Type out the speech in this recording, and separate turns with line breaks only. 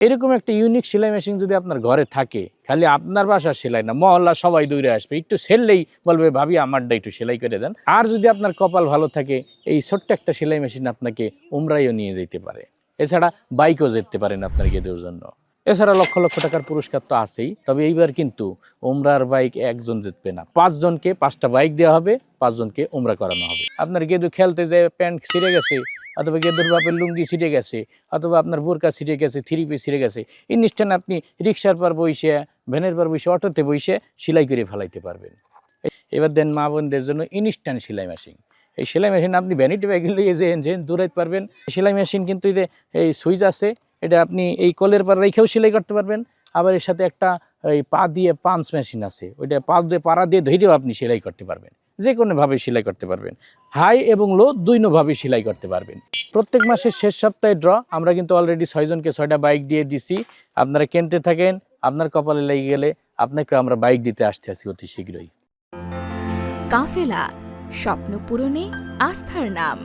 এরকম একটা ইউনিক সেলাই মেশিন যদি আপনার ঘরে থাকে, খালি আপনার বাসার সেলাই না মহল্লা সবাই দৌড়ে আসবে, একটু সেললেই বলবে, ভাবি, আমারটা একটু সেলাই করে দেন। আর যদি আপনার কপাল ভালো থাকে, এই ছোট্ট একটা সেলাই মেশিন আপনাকে উমরাইও নিয়ে যেতে পারে। এছাড়া বাইকও যেতে পারেন আপনার গেদের জন্য। এছাড়া লক্ষ লক্ষ টাকার পুরস্কার তো আছেই, তবে এইবার কিন্তু উমরার বাইক একজন জিতবে না। পাঁচজনকে, পাঁচটা বাইক দেওয়া হবে, পাঁচজনকে উমরা করানো হবে। আপনার গেদু খেলতে যে প্যান্ট ছিঁড়ে গেছে অথবা গেদুর বাপের লুঙ্গি ছিঁড়ে গেছে, অথবা আপনার বোরকা ছিঁড়ে গেছে, থ্রি পিস ছিঁড়ে গেছে ইনস্ট্যান্ট আপনি রিক্সার পর বইসে, ভ্যানের পর বইসে, অটোতে বইসে সেলাই করে ফেলাইতে পারবেন। এবার দেন মা বোনদের জন্য ইনস্ট্যান্ট সেলাই মেশিন। এই সেলাই মেশিন আপনি ভ্যানিটি ব্যাগ লিয়ে যে যে দূরাইতে পারবেন। সেলাই মেশিন কিন্তু যে, এই সুইচ আছে, এটা আপনি এই কলের পর রেখেও সেলাই করতে পারবেন। আবার এর সাথে একটা, এই পা দিয়ে পাঞ্চ মেশিন আছে, ওইটা পা দিয়ে, পাড়া দিয়ে ধৈরেও আপনি সেলাই করতে পারবেন। যে কোনোভাবে সেলাই করতে পারবেন। হাই এবং লো দুইনোভাবে সেলাই করতে পারবেন। প্রত্যেক মাসের শেষ সপ্তাহে ড্র, আমরা কিন্তু অলরেডি ছয়জনকে ছয়টা বাইক দিয়ে দিছি। আপনারা কেনতে থাকেন, আপনার কপালে লেগে গেলে আপনাকে আমরা বাইক দিতে আসতে আসি অতি শীঘ্রই।
কাফেলা, স্বপ্ন পূরণে আস্থার নাম।